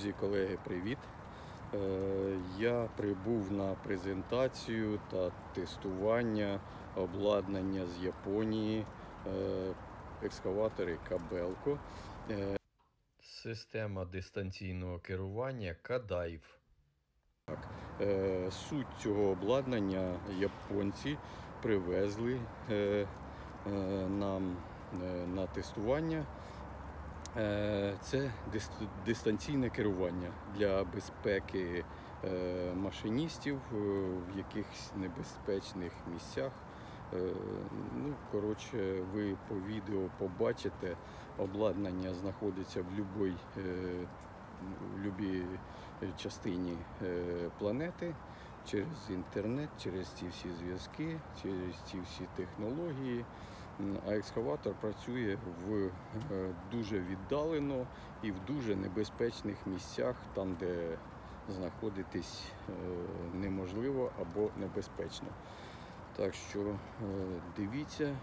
Друзі, колеги, привіт! Е, Я прибув на презентацію та тестування обладнання з Японії, е, екскаватори Кабелко. Е, Система дистанційного керування Кадайв. Суть цього обладнання японці привезли нам на тестування. Е, Це дистанційне керування для безпеки е, машиністів е, в якихось небезпечних місцях. Ну, коротше, ви по відео побачите, обладнання знаходиться в будь-якій в любій частині планети через інтернет, через ці всі зв'язки, через ці всі технології. А екскаватор працює в е, дуже віддалено і в дуже небезпечних місцях, там, де знаходитись е, неможливо або небезпечно. Так що е, дивіться,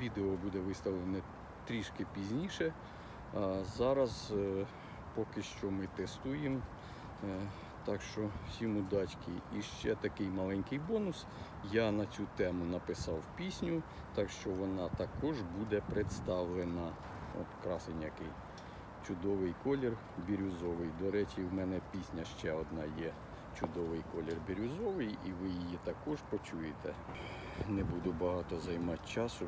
відео буде виставлене трішки пізніше. А зараз поки що ми тестуємо. Так що всім удачки. І ще такий маленький бонус. Я на цю тему написав пісню, так що вона також буде представлена. От красень який. Чудовий колір бірюзовий. До речі, в мене пісня ще одна є. Чудовий колір бірюзовий, і ви її також почуєте. Не буду багато займати часу.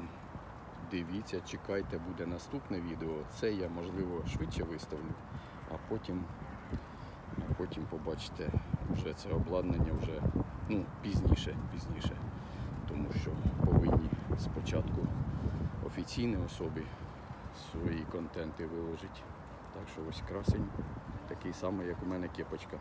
Дивіться, чекайте, буде наступне відео. Це я можливо швидше виставлю, а потім, потім побачите вже це обладнання вже ну, пізніше, пізніше. Тому що повинні спочатку офіційні особи свої контенти виложити. Так що ось красень такий самий, як у мене кепочка.